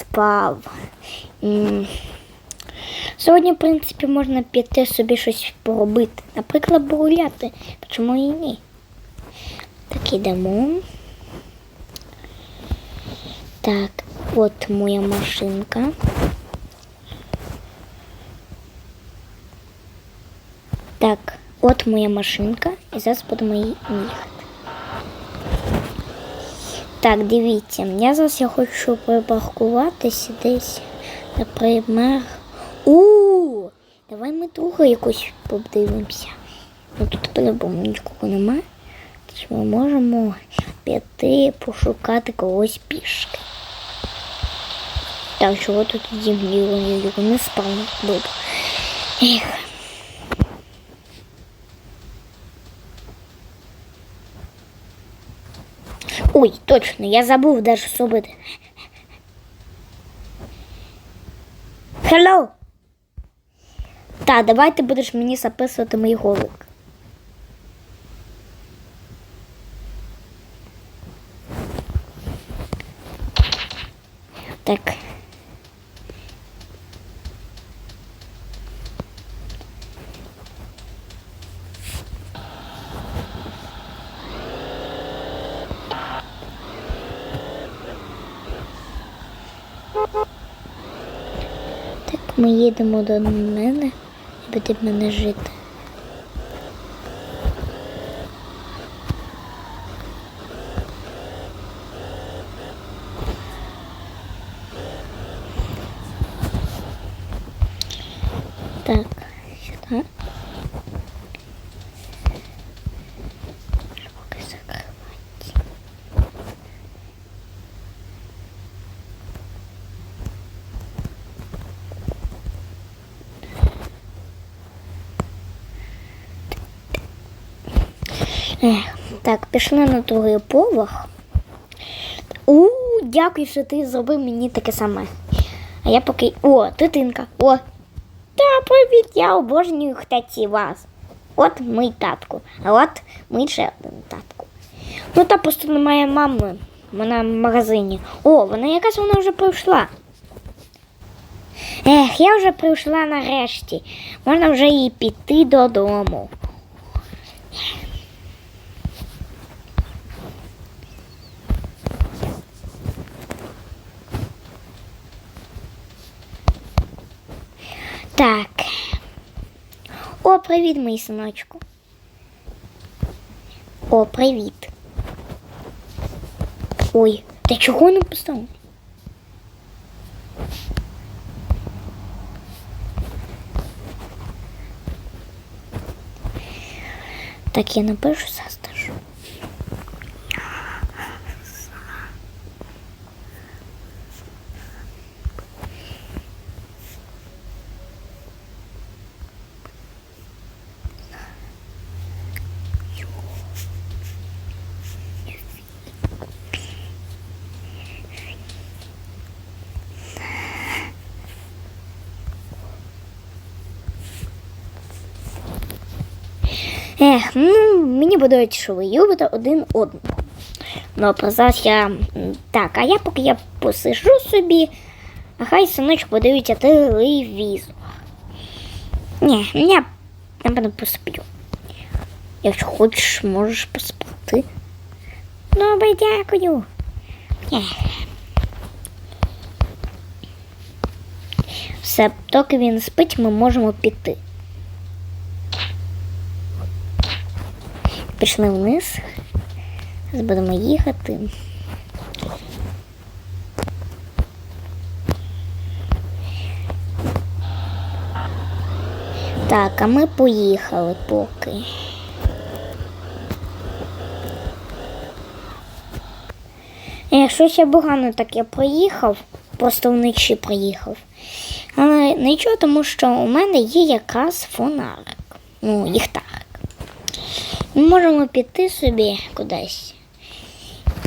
спав. Сьогодні, в принципі, можна піти собі щось поробити. Наприклад, погуляти. Чому і ні? Так, ідемо. Так, от моя машинка. Так, от моя машинка, і зараз будемо її їхати. Так, дивіться, я зараз я хочу припаркуватися десь, наприклад. У, давай ми другу якусь подивимося. Ну тут по-любому нікого немає. Чи ми можемо піти пошукати когось пішки. Так, чого тут землі його не спав. Добре. Ех. Ой, точно, я забув даже зробити. Hello. Та, давай ти будеш мені записувати мій голик. Так. Так, ми їдемо до мене і буде в мене жити. Так, сюди. Поки закривати. Ех, Так, пішли на другий поверх. У, дякую, що ти зробив мені таке саме. А я поки. О, дитинка. О. Та привіт, я обожнюю хтаці вас. От мій татку. А от мій ще один татку. Ну та просто немає мами. Вона в магазині. О, вона якась вона вже прийшла. Ех, я вже прийшла нарешті. Можна вже і піти додому. Так. О, привіт, мій синочку. О, привіт. Ой, ти чого не поставив? Так, я напишу застажу. Ех, ну, мені подобається, що ви любите один одного. Ну, про зараз я. Так, а я поки я посижу собі, а хай синочок подивиться телевізор. Ні, я, напевно, посплю. Якщо хочеш, можеш поспати. Добре, дякую. Ех. Все, доки він спить, ми можемо піти. Пішли вниз. Зараз будемо їхати. Так, а ми поїхали поки. Щось я погано так я проїхав, просто вночі проїхав. Але нічого, тому що у мене є якраз фонарик. Ну, ліхтарик. Ми можемо піти собі кудись.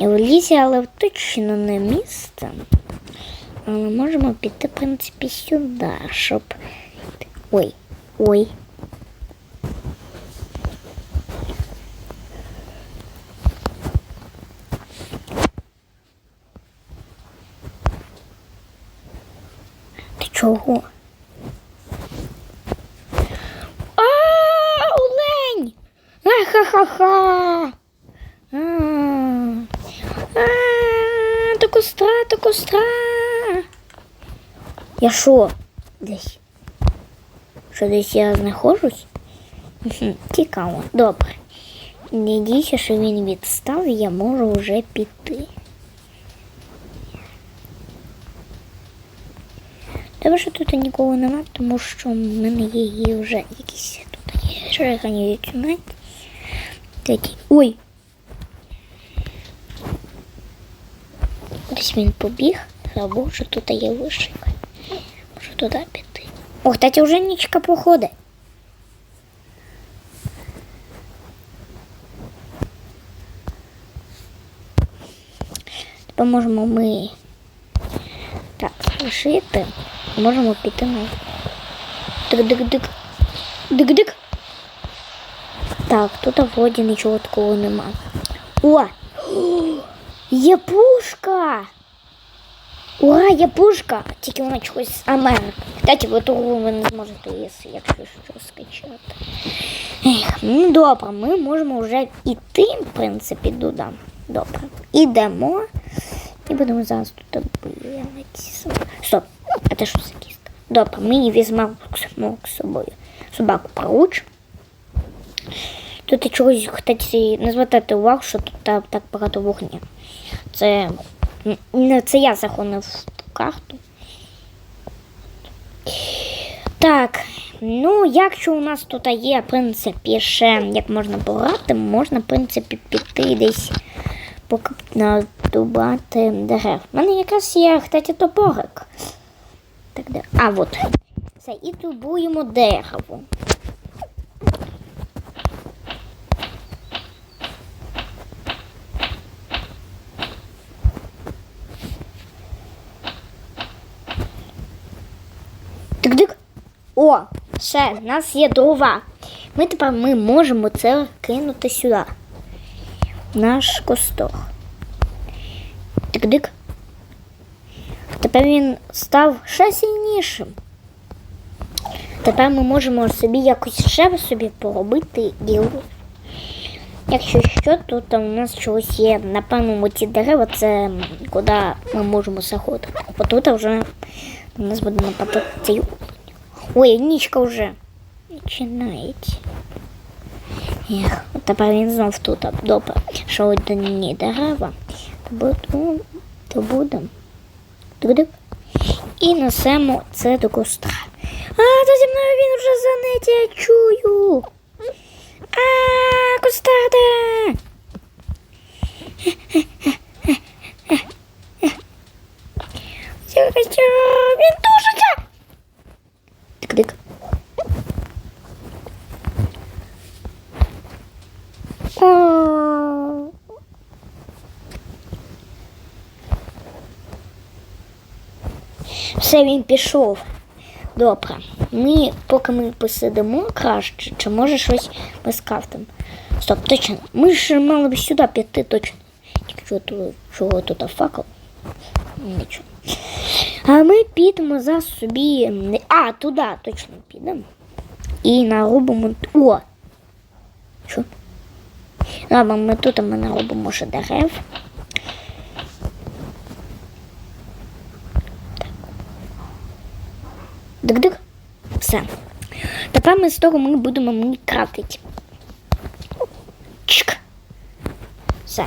І в лісі, але точно не місце. Але можемо піти, в принципі, сюди, щоб. Ой, ой. Чого? А, олень! Ха-ха-ха! До костра, до костра. Я що? Десь? Що десь я знаходжусь? Цікаво. Добре. Не дійся, що він відстав, я можу вже піти. Добре, що тут нікого нема, тому що в мене є вже якісь тут є шергані знаєте. Такі. Ой. Десь він побіг, або що тут є вишика. Може туди піти. О, кстати, вже нічка проходить. Тепер можемо ми так лишити. Можемо піти на. Дик-дик-дик. Дик-дик. Так, тут вроді нічого такого нема. О! Є пушка! Ура, є пушка! Тільки вона чогось з Америки. Кстати, в другу ви не зможете, якщо, якщо що скачати. Ех, ну добре, ми можемо вже йти, в принципі, туди. Добре. Ідемо. І будемо зараз тут бігати. Стоп, а це що за кістка? Добре, ми її візьмемо з собою. Собаку прауч. Тут чогось, кстати, не звертайте увагу, що тут так, так багато вогня. Це, не це я ту карту. Так, ну, якщо у нас тут є, в принципі, ще як можна пограти, можна, в принципі, піти десь поки надубати дерев. У мене якраз є, кстати, топорик. Так? А, от. Все, і дубуємо дерево. О, все, в нас є дрова. Ми тепер ми можемо це кинути сюди. Наш косток. Тик-дик. Тепер він став ще сильнішим. Тепер ми можемо собі якось ще собі поробити діло. Якщо що, то там у нас чогось є, напевно, ці дерева, це куди ми можемо заходити. А тут вже у нас буде нападати цей. Ой, нічка вже починається. Ех, тепер він знов тут. Добре, що одні дерева, то будемо, то Буду. Туди. І несемо це до костра. А, то зі мною він вже занеться, я чую. А, костраде! Він тушиться! Тик-тик. О. Все, він пішов. Добре. Ми, поки ми посидимо краще, чи може щось ми скрафтимо. Стоп, точно. Ми ж мали б сюди піти, точно. Чого тут, чого тут факел? Нічого. А ми підемо за собі. А, туди точно підемо. І нарубимо. О! Що? Ладно, ми тут ми наробимо ще дерев. Дик-дик. Все. Тепер ми з того ми будемо мені крафтити. Чик. Все.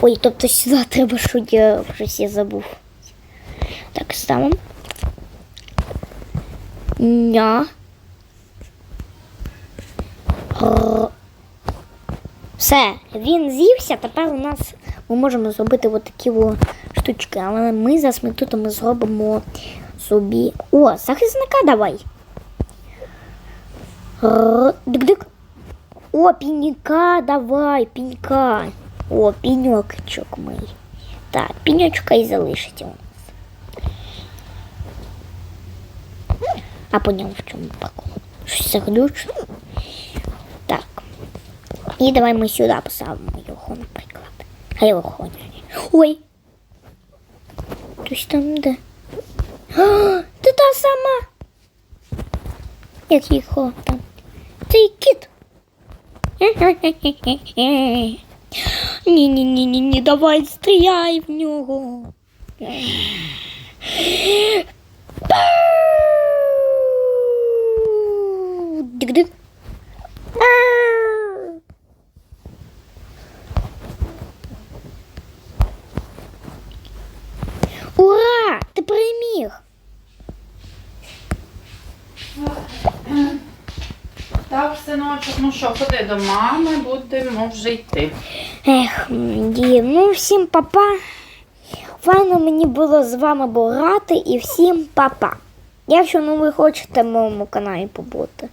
Ой, тобто сюди треба, що я щось я забув. Так, ставимо. Ня. Все, він з'ївся, тепер у нас ми можемо зробити от штучки, але ми тут ми зробимо собі. О, захисника давай. Р- Дик-дик. О, пінька давай, пінька. О, піньочок мій. Так, піньочка і залишиться у нас. А поняв в чому прикол. Щось заглючно. Так. І давай ми сюди поставимо його, наприклад. А його ні. Ой. Хтось там де? А, Ти та сама. Як його там. Цей кіт. Ні, ні, ні, ні, ні, давай стріляй в нього. Дик-дик. Ура! Ти переміг! Так, синочок, ну що, ходи до мами, будемо вже йти. Ех, дім, ну всім папа. Файно мені було з вами грати і всім папа. Якщо ну ви хочете в моєму каналі побути.